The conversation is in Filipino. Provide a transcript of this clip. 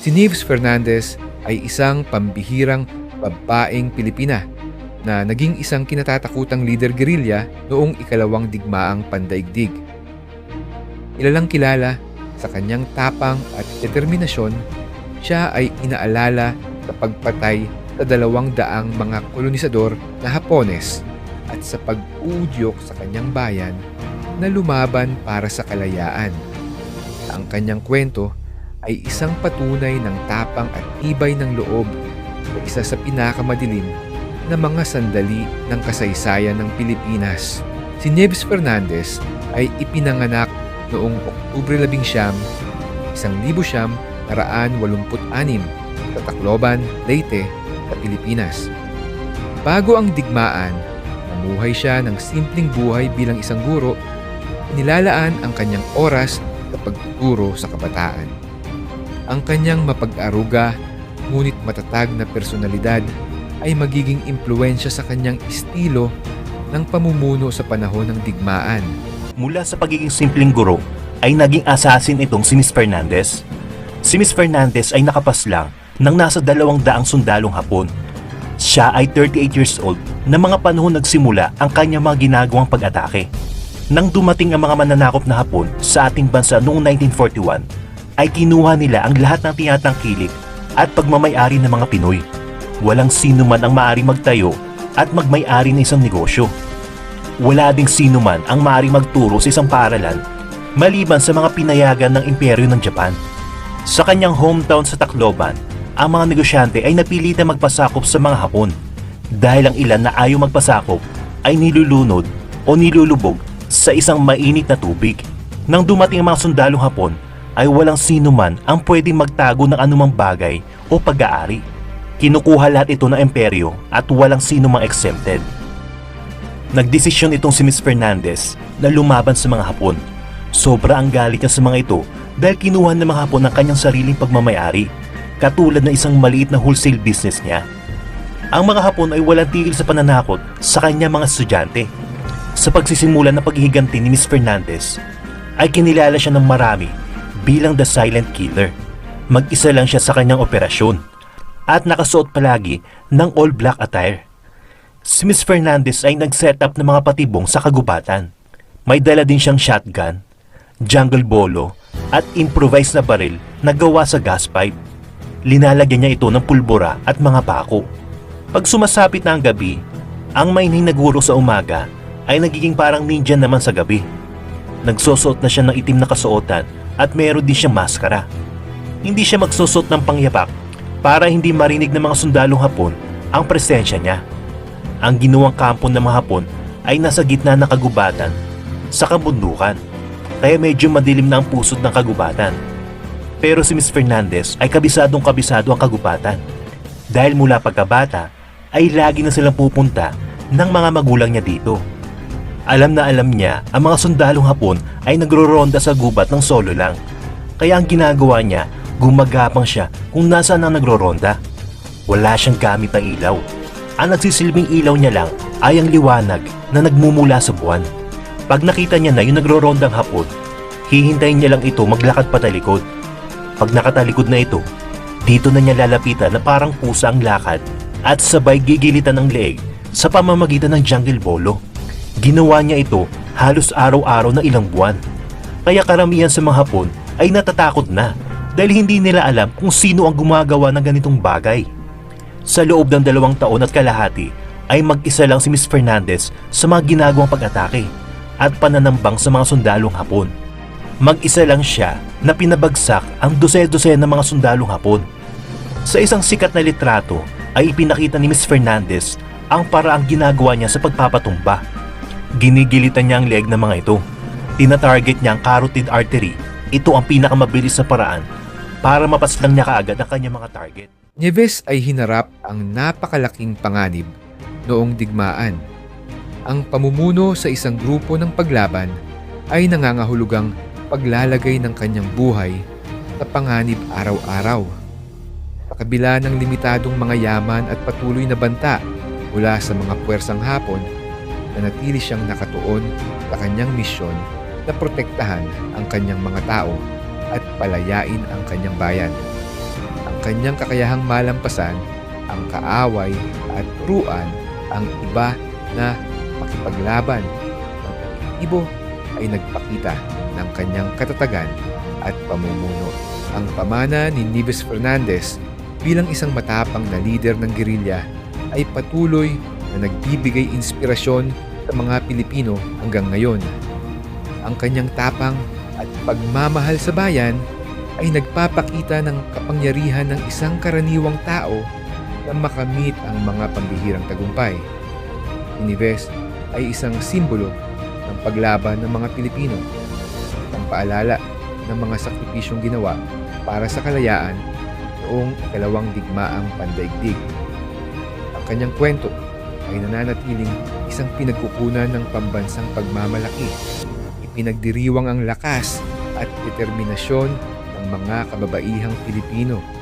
Si Nieves Fernandez ay isang pambihirang babaeng Pilipina na naging isang kinatatakutang leader guerrilla noong ikalawang digmaang pandaigdig. Ilalang kilala sa kanyang tapang at determinasyon, siya ay inaalala sa pagpatay sa dalawang daang mga kolonisador na Hapones at sa pag-udyok sa kanyang bayan na lumaban para sa kalayaan. Ang kanyang kwento ay isang patunay ng tapang at tibay ng loob sa isa sa pinakamadilim na mga sandali ng kasaysayan ng Pilipinas. Si Nieves Fernandez ay ipinanganak noong Oktubre 11, 1986 sa Tacloban, Leyte, sa Pilipinas. Bago ang digmaan, namuhay siya ng simpleng buhay bilang isang guro, nilalaan ang kanyang oras sa pagtuturo sa kabataan. Ang kanyang mapag-aruga ngunit matatag na personalidad ay magiging impluensya sa kanyang estilo ng pamumuno sa panahon ng digmaan. Mula sa pagiging simpleng guro, ay naging assassin itong si Miss Fernandez. Si Miss Fernandez ay nakapaslang ng nasa dalawang daang sundalong hapon. Siya ay 38 years old na mga panahon nagsimula ang kanyang mga ginagawang pag-atake. Nang dumating ang mga mananakop na hapon sa ating bansa noong 1941, ay kinuha nila ang lahat ng tinatangkilik at pagmamayari ng mga Pinoy. Walang sino man ang maari magtayo at magmay-ari ng isang negosyo. Wala ding sino man ang maari magturo sa isang paaralan maliban sa mga pinayagan ng imperyo ng Japan. Sa kanyang hometown sa Tacloban, ang mga negosyante ay napilitan magpasakop sa mga Hapon dahil ang ilan na ayaw magpasakop ay nilulunod o nilulubog sa isang mainit na tubig. Nang dumating ang mga sundalong Hapon, ay walang sino man ang pwedeng magtago ng anumang bagay o pag-aari. Kinukuha lahat ito ng imperyo at walang sino mang exempted. Nagdesisyon itong si Miss Fernandez na lumaban sa mga Hapon. Sobra ang galit niya sa mga ito dahil kinuha ng mga Hapon ang kanyang sariling pagmamayari, katulad ng isang maliit na wholesale business niya. Ang mga Hapon ay walang tigil sa pananakot sa kanya mga estudyante. Sa pagsisimula ng paghihiganti ni Miss Fernandez, ay kinilala siya ng marami bilang the silent killer. Mag-isa lang siya sa kanyang operasyon at nakasuot palagi ng all-black attire. Si Miss Fernandez ay nag-set up ng mga patibong sa kagubatan. May dala din siyang shotgun, jungle bolo, at improvised na baril na gawa sa gas pipe. Linalagyan niya ito ng pulbura at mga pako. Pag sumasapit na ang gabi, ang maining na guro sa umaga ay nagiging parang ninja naman sa gabi. Nagsusuot na siya ng itim na kasuotan at meron din siyang maskara. Hindi siya magsusuot ng pangyapak para hindi marinig ng mga sundalong hapon ang presensya niya. Ang ginawang kampo ng mga hapon ay nasa gitna ng kagubatan sa kabundukan kaya medyo madilim na ang pusod ng kagubatan. Pero si Miss Fernandez ay kabisadong kabisado ang kagubatan dahil mula pagkabata ay lagi na silang pupunta ng mga magulang niya dito. Alam na alam niya ang mga sundalong hapon ay nagroronda sa gubat ng solo lang. Kaya ang ginagawa niya, gumagapang siya kung nasaan ang nagroronda. Wala siyang gamit na ilaw. Ang nagsisilbing ilaw niya lang ay ang liwanag na nagmumula sa buwan. Pag nakita niya na yung nagrorondang hapon, hihintayin niya lang ito maglakad patalikod. Pag nakatalikod na ito, dito na niya lalapitan na parang pusa ang lakad at sabay gigilitan ng leeg sa pamamagitan ng jungle bolo. Ginawa niya ito halos araw-araw na ilang buwan. Kaya karamihan sa mga hapon ay natatakot na dahil hindi nila alam kung sino ang gumagawa ng ganitong bagay. Sa loob ng dalawang taon at kalahati ay mag-isa lang si Miss Fernandez sa mga ginagawang pag-atake at pananambang sa mga sundalong hapon. Mag-isa lang siya na pinabagsak ang dose-dose ng mga sundalong hapon. Sa isang sikat na litrato ay ipinakita ni Miss Fernandez ang paraang ginagawa niya sa pagpapatumba. Ginigilitan niya ang leg ng mga ito. Tina-target niya ang carotid artery. Ito ang pinakamabilis na paraan para mapaslang niya kaagad ang kanyang mga target. Nieves ay hinarap ang napakalaking panganib noong digmaan. Ang pamumuno sa isang grupo ng paglaban ay nangangahulugang paglalagay ng kanyang buhay sa panganib araw-araw. Sa kabila ng limitadong mga yaman at patuloy na banta mula sa mga puwersang hapon, nanatili siyang nakatuon sa kanyang misyon na protektahan ang kanyang mga tao at palayain ang kanyang bayan. kanyang kakayahang malampasan ang kaaway at turuan ang iba na makipaglaban. Ang epektibo ay nagpakita ng kanyang katatagan at pamumuno. Ang pamana ni Nieves Fernandez bilang isang matapang na lider ng gerilya ay patuloy na nagbibigay inspirasyon sa mga Pilipino hanggang ngayon. Ang kanyang tapang at pagmamahal sa bayan ay nagpapakita ng kapangyarihan ng isang karaniwang tao na makamit ang mga pambihirang tagumpay. Si Nieves ay isang simbolo ng paglaban ng mga Pilipino, ang paalala ng mga sakripisyong ginawa para sa kalayaan noong ikalawang digmaang pandaigdig. Ang kanyang kwento ay nananatiling isang pinagkukunan ng pambansang pagmamalaki. Ipinagdiriwang ang lakas at determinasyon ng mga kababaihang Pilipino